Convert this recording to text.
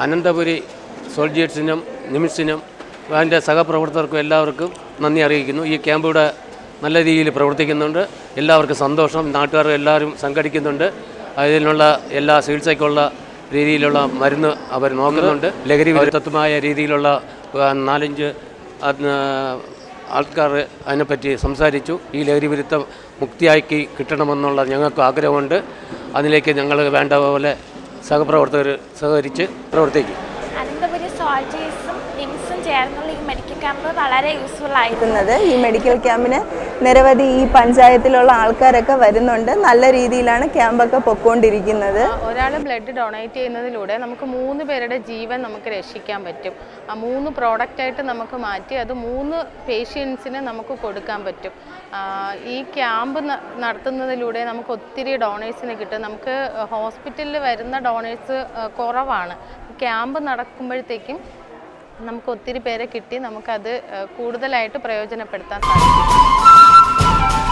അനന്തപുരി സോൾജിയേഴ്സിനും നിമിഷിനും അതിന്റെ സഹപ്രവർത്തകർക്കും എല്ലാവർക്കും നന്ദി അറിയിക്കുന്നു. ഈ ക്യാമ്പ് ഇവിടെ നല്ല രീതിയിൽ പ്രവർത്തിക്കുന്നുണ്ട്. എല്ലാവർക്കും സന്തോഷം. നാട്ടുകാർ എല്ലാവരും സംഘടിക്കുന്നുണ്ട്. അതിനുള്ള എല്ലാ ചികിത്സയ്ക്കുള്ള രീതിയിലുള്ള മരുന്ന് അവർ നോക്കുന്നുണ്ട്. ലഹരി വിരുദ്ധമായ രീതിയിലുള്ള നാലഞ്ച് ആൾക്കാർ അതിനെപ്പറ്റി സംസാരിച്ചു. ഈ ലഹരി വിരുദ്ധം മുക്തിയാക്കി കിട്ടണമെന്നുള്ള ഞങ്ങൾക്ക് ആഗ്രഹമുണ്ട്. അതിലേക്ക് ഞങ്ങൾ വേണ്ട പോലെ സഹപ്രവർത്തകർ സഹകരിച്ച് പ്രവർത്തിക്കും. അനന്തപുരി സോൾജേഴ്സും നിംസും ചേർന്നുള്ള ഈ മെഡിക്കൽ ക്യാമ്പ് വളരെ യൂസ്ഫുൾ ആയിരുന്നത് ഈ മെഡിക്കൽ ക്യാമ്പിന് നിരവധി ഈ പഞ്ചായത്തിലുള്ള ആൾക്കാരൊക്കെ വരുന്നുണ്ട്. നല്ല രീതിയിലാണ് ക്യാമ്പൊക്കെ പൊക്കോണ്ടിരിക്കുന്നത്. ഒരാൾ ബ്ലഡ് ഡൊണേറ്റ് ചെയ്യുന്നതിലൂടെ നമുക്ക് മൂന്ന് പേരുടെ ജീവൻ നമുക്ക് രക്ഷിക്കാൻ പറ്റും. ആ മൂന്ന് പ്രോഡക്റ്റായിട്ട് നമുക്ക് മാറ്റി അത് മൂന്ന് പേഷ്യൻസിന് നമുക്ക് കൊടുക്കാൻ പറ്റും. ഈ ക്യാമ്പ് നടത്തുന്നതിലൂടെ നമുക്ക് ഒത്തിരി ഡോണേഴ്സിന് കിട്ടും. നമുക്ക് ഹോസ്പിറ്റലിൽ വരുന്ന ഡോണേഴ്സ് കുറവാണ്. ക്യാമ്പ് നടക്കുമ്പോഴത്തേക്കും നമുക്ക് ഒത്തിരി പേരെ കിട്ടി. നമുക്കത് കൂടുതലായിട്ട് പ്രയോജനപ്പെടുത്താൻ സാധിക്കും.